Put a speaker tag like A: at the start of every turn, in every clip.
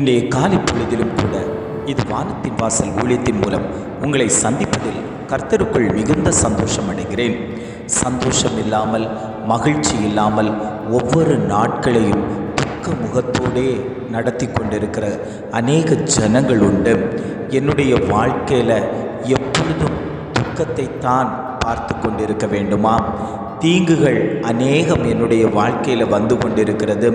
A: இன்றைய காலை பொழுதிலும் கூட இது வானத்தின் வாசல் ஊழியத்தின் மூலம் உங்களை சந்திப்பதில் கர்த்தருக்குள் மிகுந்த சந்தோஷம் அடைகிறேன். சந்தோஷம் இல்லாமல் மகிழ்ச்சி இல்லாமல் ஒவ்வொரு நாட்களையும் துக்க முகத்தோடே நடத்தி கொண்டிருக்கிற அநேக ஜனங்கள் உண்டு. என்னுடைய வாழ்க்கையில் எப்பொழுதும் துக்கத்தை தான் பார்த்து கொண்டிருக்க வேண்டுமா? தீங்குகள் அநேகம் என்னுடைய வாழ்க்கையில் வந்து கொண்டிருக்கிறது.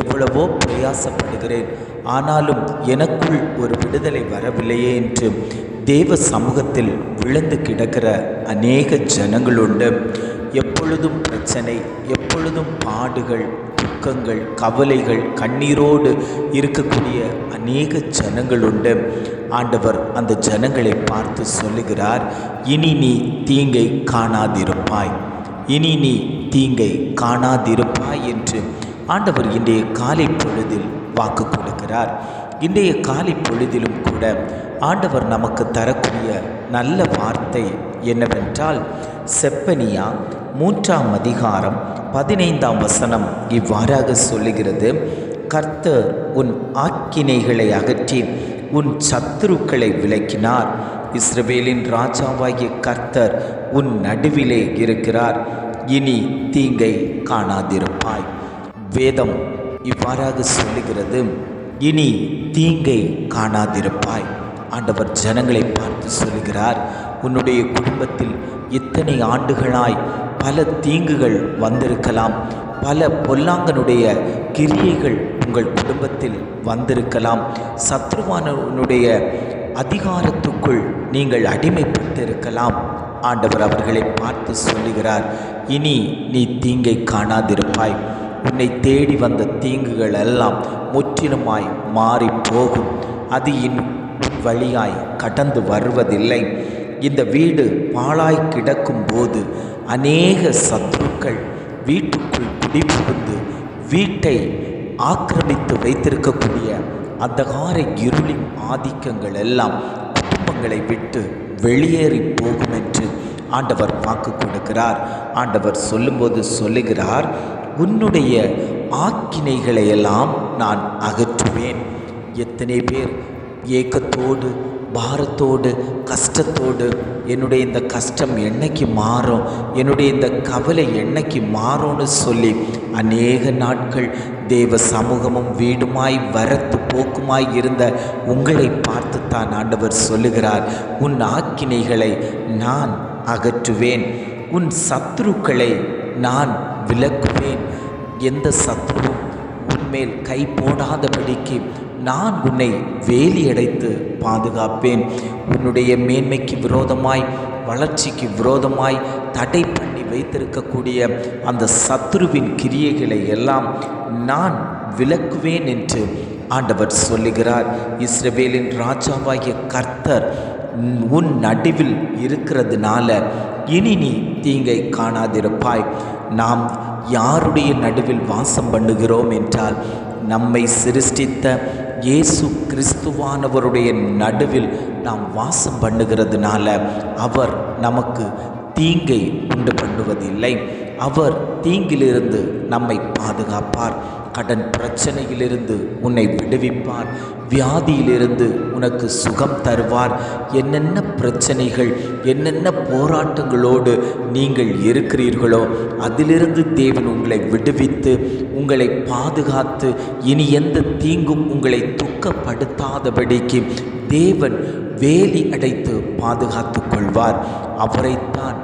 A: எவ்வளவோ பிரயாசப்படுகிறேன். ஆனாலும் எனக்குள் ஒரு விடுதலை வரவில்லையே என்று தேவ சமூகத்தில் விழுந்து கிடக்கிற அநேக ஜனங்கள் உண்டு எப்பொழுதும் பிரச்சனை எப்பொழுதும் பாடுகள் துக்கங்கள் கவலைகள் கண்ணீரோடு இருக்கக்கூடிய அநேக ஜனங்கள் உண்டு ஆண்டவர் அந்த ஜனங்களை பார்த்து சொல்லுகிறார் இனி நீ தீங்கை காணாதிருப்பாய். இனி நீ தீங்கை காணாதிருப்பாய் என்று ஆண்டவர் இன்றைய காலை பொழுதில் வாக்கு கொடுக்கிறார். இன்றைய காலை பொழுதிலும் கூட ஆண்டவர் நமக்கு தரக்கூடிய நல்ல வார்த்தை என்னவென்றால் செப்பனியா மூன்றாம் அதிகாரம் பதினைந்தாம் வசனம் இவ்வாறாக சொல்லுகிறது. கர்த்தர் உன் ஆக்கினைகளை அகற்றி உன் சத்துருக்களை விலக்கினார். இஸ்ரவேலின் ராஜாவாகிய கர்த்தர் உன் நடுவிலே இருக்கிறார். இனி தீங்கை காணாதிருப்பாய். வேதம் இவ்வாறாக சொல்லுகிறது. இனி தீங்கை காணாதிருப்பாய். ஆண்டவர் ஜனங்களை பார்த்து சொல்கிறார் உன்னுடைய குடும்பத்தில் இத்தனை ஆண்டுகளாய் பல தீங்குகள் வந்திருக்கலாம். பல பொல்லாங்கனுடைய கிரியைகள் உங்கள் குடும்பத்தில் வந்திருக்கலாம். சத்ருவானவனுடைய அதிகாரத்துக்குள் நீங்கள் அடிமைப்பட்டிருக்கலாம். ஆண்டவர் அவர்களை பார்த்து சொல்லுகிறார் இனி நீ தீங்கை காணாதிருப்பாய். உன்னை தேடி வந்த தீங்குகள் எல்லாம் முற்றிலுமாய் மாறி போகும் அது இன் வழியாய் கடந்து வருவதில்லை. இந்த வீடு பாழாய் கிடக்கும் போது அநேக சத்துருக்கள் வீட்டுக்குள் குடிபுகுந்து வீட்டை ஆக்கிரமித்து வைத்திருக்கக்கூடிய அந்தகார இருளின் ஆதிக்கங்கள் எல்லாம் குடும்பங்களை விட்டு வெளியேறி போகும் என்று ஆண்டவர் வாக்கு கொடுக்கிறார். ஆண்டவர் சொல்லும்போது சொல்லுகிறார் உன்னுடைய ஆக்கினைகளை எல்லாம் நான் அகற்றுவேன். எத்தனை பேர் ஏக்கத்தோடு பாரத்தோடு கஷ்டத்தோடு என்னுடைய இந்த கஷ்டம் என்னைக்கு மாறும் என்னுடைய இந்த கவலை என்னைக்கு மாறும்னு சொல்லி அநேக நாட்கள் தேவ சமூகமும் வீடுமாய் வரத்து போக்குமாய் இருந்த உங்களை பார்த்துத்தான் ஆண்டவர் சொல்லுகிறார் உன் ஆக்கினைகளை நான் அகற்றுவேன் உன் சத்ருக்களை நான் விலக்குவேன். எந்த சத்ருவும் உன்மேல் கை போடாதபடிக்கு நான் உன்னை வேலியடைத்து பாதுகாப்பேன். உன்னுடைய மேன்மைக்கு விரோதமாய் வளர்ச்சிக்கு விரோதமாய் தடை பண்ணி வைத்திருக்கக்கூடிய அந்த சத்துருவின் கிரியைகளை எல்லாம் நான் விளக்குவேன் என்று ஆண்டவர் சொல்லுகிறார். இஸ்ரவேலின் ராஜாவாகிய கர்த்தர் உன் நடுவில் இருக்கிறதுனால இனி நீ தீங்கை காணாதிருப்பாய். நாம் யாருடைய நடுவில் வாசம் பண்ணுகிறோம் என்றால் நம்மை சிருஷ்டித்த இயேசு கிறிஸ்துவானவருடைய நடுவில் நாம் வாசம் பண்ணுகிறதுனால அவர் நமக்கு தீங்கை உண்டு பண்ணுவதில்லை. அவர் தீங்கிலிருந்து நம்மை பாதுகாப்பார். கடன் பிரச்சனையிலிருந்து உன்னை விடுவிப்பார். வியாதியிலிருந்து உனக்கு சுகம் தருவார். என்னென்ன பிரச்சனைகள் என்னென்ன போராட்டங்களோடு நீங்கள் இருக்கிறீர்களோ அதிலிருந்து தேவன் உங்களை விடுவித்து உங்களை பாதுகாத்து இனி எந்த தீங்கும் உங்களை துக்கப்படுத்தாதபடிக்கு தேவன் வேலி அடைத்து பாதுகாத்து கொள்வார். அவரைத்தான்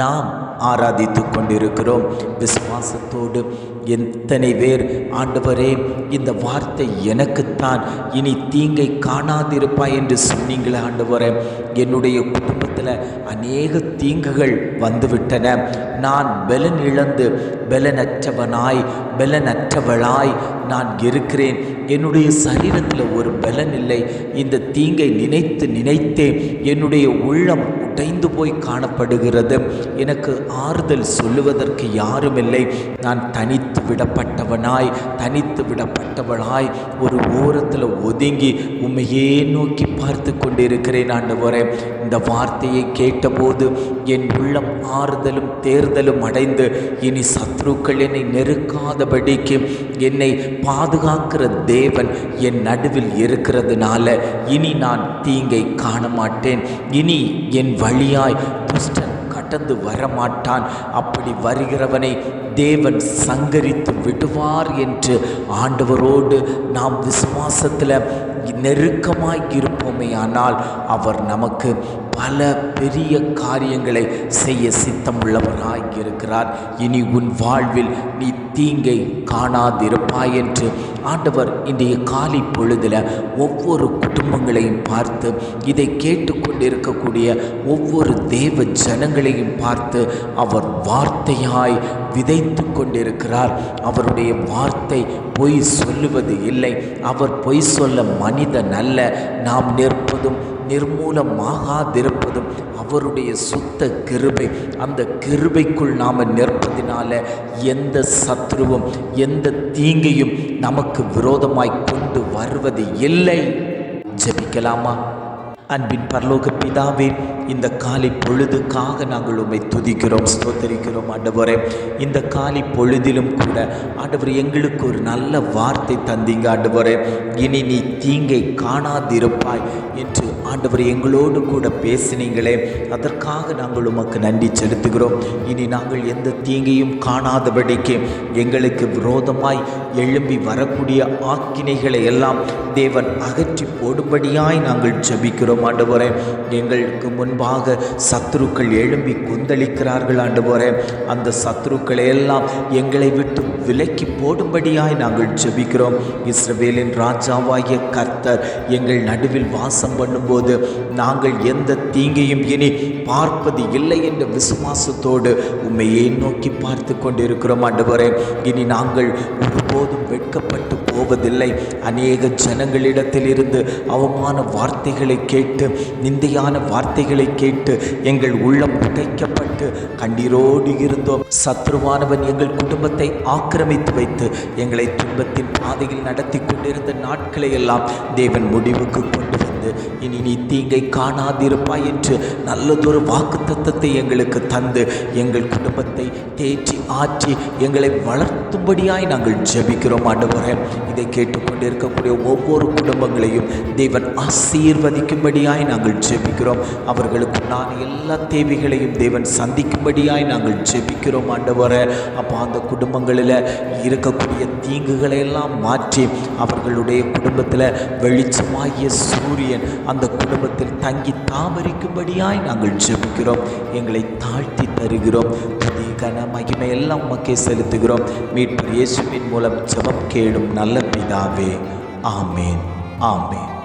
A: நாம் ஆராதித்து கொண்டிருக்கிறோம். விசுவாசத்தோடு எத்தனை பேர் ஆண்டவரே இந்த வார்த்தை எனக்குத்தான் இனி தீங்கை காணாதிருப்பாய் என்று சொன்னீங்களே ஆண்டவரே. என்னுடைய குடும்பத்தில் அநேக தீங்குகள் வந்துவிட்டன. நான் பலன் இழந்து பலனற்றவனாய் பலனற்றவளாய் நான் இருக்கிறேன். என்னுடைய சரீரத்தில் ஒரு பலன் இல்லை. இந்த தீங்கை நினைத்து நினைத்தே என்னுடைய உள்ளம் உடைந்து போய் காணப்படுகிறது. எனக்கு ஆறுதல் சொல்லுவதற்கு யாருமில்லை. நான் தனித்து விடப்பட்டவனாய் தனித்து விடப்பட்டவளாய் ஒரு ஓரத்தில் ஒதுங்கி உண்மையே நோக்கி பார்த்து கொண்டிருக்கிறேன் ஆண்டவரே. இந்த வார்த்தையை கேட்டபோது என் உள்ளம் ஆறுதலும் தேர்தலும் அடைந்து இனி சத்ருக்கள் என்னை நெருக்காதபடிக்கு என்னை பாதுகாக்கிற தேவன் என் நடுவில் இருக்கிறதுனால இனி நான் தீங்கை காண மாட்டேன் இனி என் வழியாய் துஷ்டன் கடந்து வரமாட்டான். அப்படி வருகிறவனை தேவன் சங்கரித்து விடுவார் என்று ஆண்டவரோடு நாம் விசுவாசத்தில் நெருக்கமாய் இருப்போமே ஆனால் அவர் நமக்கு பல பெரிய காரியங்களை செய்ய சித்தமுள்ளவராய் இருக்கிறார். இனி உன் வாழ்வில் நீ தீங்கை காணாதிருப்பாய் என்று ஆண்டவர் இன்றைய காலை பொழுதில் ஒவ்வொரு குடும்பங்களையும் பார்த்து இதை கேட்டுக்கொண்டிருக்கக்கூடிய ஒவ்வொரு தேவ ஜனங்களையும் பார்த்து அவர் வார்த்தையாய் விதைத்து கொண்டிருக்கிறார். அவருடைய வார்த்தை பொய் சொல்லுவது இல்லை. அவர் பொய் சொல்ல மனிதன் அல்ல. நாம் நிற்பதும் நிர்மூலமாகாதிருப்பதும் அவருடைய சுத்த கிருபை அந்த கிருபைக்குள் நாம் நிற்பதினால எந்த சத்ருவும் எந்த தீங்கையும் நமக்கு விரோதமாய் கொண்டு வருவது இல்லை. ஜெபிக்கலாமா? அன்பின் பரலோக பிதாவே இந்த காலை பொழுதுக்காக நாங்கள் உம்மை துதிக்கிறோம் ஸ்தோத்தரிக்கிறோம் ஆண்டவரே. இந்த காலை பொழுதிலும் கூட ஆண்டவர் எங்களுக்கு ஒரு நல்ல வார்த்தை தந்தீங்க ஆண்டவரே. இனி நீ தீங்கை காணாதிருப்பாய் என்று ஆண்டவர் எங்களோடு கூட பேசினீங்களே. அதற்காக நாங்கள் உமக்கு நன்றி செலுத்துகிறோம். இனி நாங்கள் எந்த தீங்கையும் காணாதபடிக்கு எங்களுக்கு விரோதமாய் எழும்பி வரக்கூடிய ஆக்கினைகளை எல்லாம் தேவன் அகற்றி போடும்படியாய் நாங்கள் ஜபிக்கிறோம் ஆண்டவரே. எங்களுக்கு முன்பாக சத்துருக்கள் எழும்பி கொந்தளிக்கிறார்கள் போகிறேன் அந்த சத்துருக்களை எல்லாம் எங்களை விட்டு விலக்கி போடும்படியாய் நாங்கள் ஜெபிக்கிறோம். இஸ்ரவேலின் ராஜாவாகிய கர்த்தர் எங்கள் நடுவில் வாசம் பண்ணும்போது நாங்கள் எந்த தீங்கையும் இனி பார்ப்பது இல்லை என்ற விசுவாசத்தோடு உண்மையை நோக்கி பார்த்து கொண்டிருக்கிறோம் ஆண்டவரே. இனி நாங்கள் ஒருபோதும் வெட்கப்பட்டு போவதில்லை. அநேக ஜனங்களிடத்தில் இருந்து அவமான வார்த்தைகளை கேட்டு நிந்தையான வார்த்தைகளை கேட்டு எங்கள் உள்ளம் உடைக்கப்பட்டு கண்ணீரோடு இருந்தோம். சத்ருவானவன் எங்கள் குடும்பத்தை ஆக்கிரமித்து வைத்து எங்களை துன்பத்தின் பாதையில் நடத்தி கொண்டிருந்த நாட்களை எல்லாம் தேவன் முடிவுக்கு கொண்டு வந்து இனி நீ தீங்கை காணாதிருப்பாய் என்று நல்லதொரு வாக்கு தத்தத்தை எங்களுக்கு தந்து எங்கள் குடும்பத்தை தேற்றி ஆற்றி எங்களை வளர்த்தும்படியாய் நாங்கள் ஜெபிக்கிறோம் ஆண்டவரே. இதை கேட்டுக்கொண்டிருக்கக்கூடிய ஒவ்வொரு குடும்பங்களையும் தேவன் ஆசீர்வதிக்கும்படியாய் நாங்கள் ஜெபிக்கிறோம். அவர்களுக்கு நான் எல்லா தேவைகளையும் தேவன் சந்திக்கும்படியாய் நாங்கள் ஜெபிக்கிறோம் ஆண்டவரே. அப்போ அந்த குடும்பங்களில் இருக்கக்கூடிய தீங்குகளை எல்லாம் மாற்றி அவர்களுடைய குடும்பத்தில் வெளிச்சமாகிய ஊழியன் அந்த குடும்பத்தில் தங்கி தாமரிக்கும்படியாய் நாங்கள் ஜெபிக்கிறோம். எங்களை தாழ்த்தி தருகிறோம். துதி கன மகிமை எல்லாம் உமக்கே செலுத்துகிறோம். மீட்பர் இயேசுவின் மூலம் ஜெபம் கேடும் நல்ல பிதாவே. ஆமேன். ஆமேன்.